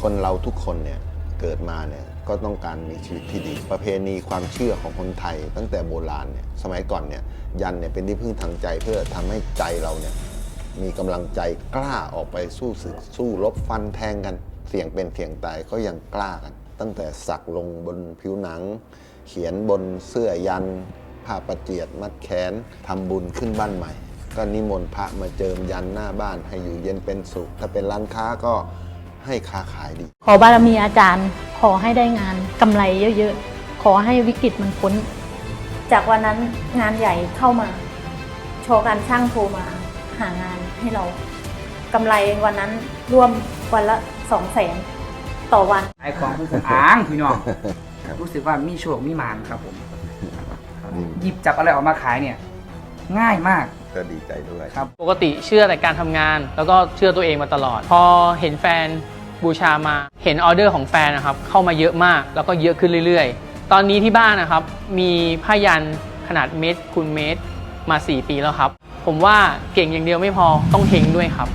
คนเราทุกคนเนี่ยเกิดมาเนี่ยก็ต้องการมีชีวิตที่ดี ประเพณีความเชื่อของคนไทย ตั้งแต่โบราณเนี่ยสมัยก่อนเนี่ยยันเนี่ยเป็นที่พึ่งทางใจเพื่อทำให้ใจเราเนี่ยมีกำลังใจกล้าออกไปสู้ศึกสู้รบฟันแทงกัน เสี่ยงเป็นเสี่ยงตายก็ยังกล้ากัน ตั้งแต่สักลงบนผิวหนัง เขียนบนเสื้อยันผ้าประเจียดมัดแขนทำบุญขึ้นบ้านใหม่ ก็นิมนต์พระมาเจิมยันหน้าบ้านให้อยู่เย็นเป็นสุข ถ้าเป็นร้านค้าก็ ให้ค้าขายดี ขอบารมีอาจารย์ ขอให้ได้งานกำไรเยอะๆ ขอให้วิกฤตมันพ้น จากวันนั้นงานใหญ่เข้ามา โชว์การช่างโทรมาหางานให้เรากำไรวันนั้นร่วมวันละสองแสนต่อวันขายของคืออ่างพี่น้องรู้สึกว่ามีโชคมีหมานครับผมนี่หยิบจับอะไรออกมาขายเนี่ย ง่ายมากก็ดีใจด้วย ครับ ปกติเชื่อแต่การทำงาน แล้วก็เชื่อตัวเองมาตลอด พอเห็นแฟน บูชามาเห็นออเดอร์ของแฟนนะครับเข้ามาเยอะมากแล้วก็เยอะขึ้นเรื่อยๆ ตอนนี้ที่บ้านนะครับมีผ้ายันขนาดเมตรคูณเมตรมา 4 ปีแล้วครับ ผมว่าเก่งอย่างเดียวไม่พอต้องเฮงด้วยครับ